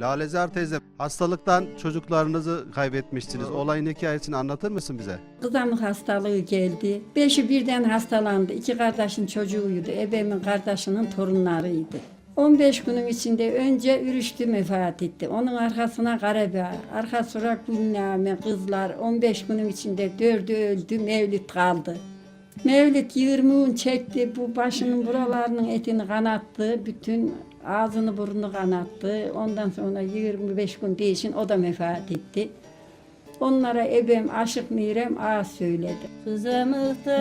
Lalezar teyze hastalıktan çocuklarınızı kaybetmiştiniz. Evet. Olayın hikayesini anlatır mısın bize? Kızamık hastalığı geldi. Beşi birden hastalandı. İki kardeşin çocuğuydu. Ebemin kardeşinin torunlarıydı. 15 günün içinde önce Ürüştü vefat etti. Onun arkasına Karabağ, arka sıra Gülname, kızlar 15 günün içinde dördü öldü, Mevlüt kaldı. Mevlüt yığırmığın çekti, bu başının buralarının etini kanattı, bütün ağzını burnunu kanattı. Ondan sonra 25 gün değişin o da vefat etti. Onlara ebem aşık Mirem ağa söyledi. Kızamıktan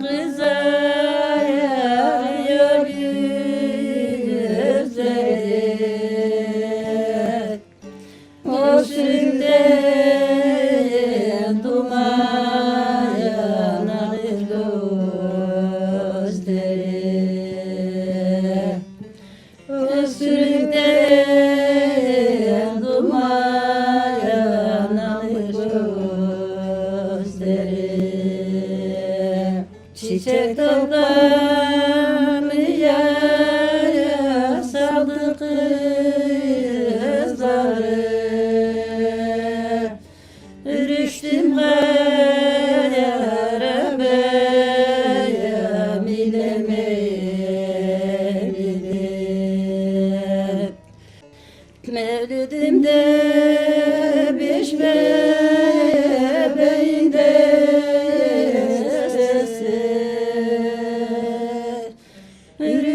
kıza yağıyor Çiçek dalgalı yara saldı kızları Ürüştüm kayara beyam ile mevlidim Mevlidimde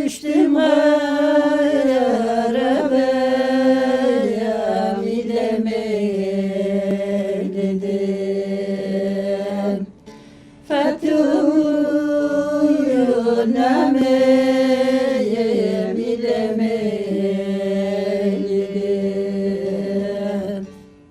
düştüm arabaya bilemeye dedim. Fethullun ameye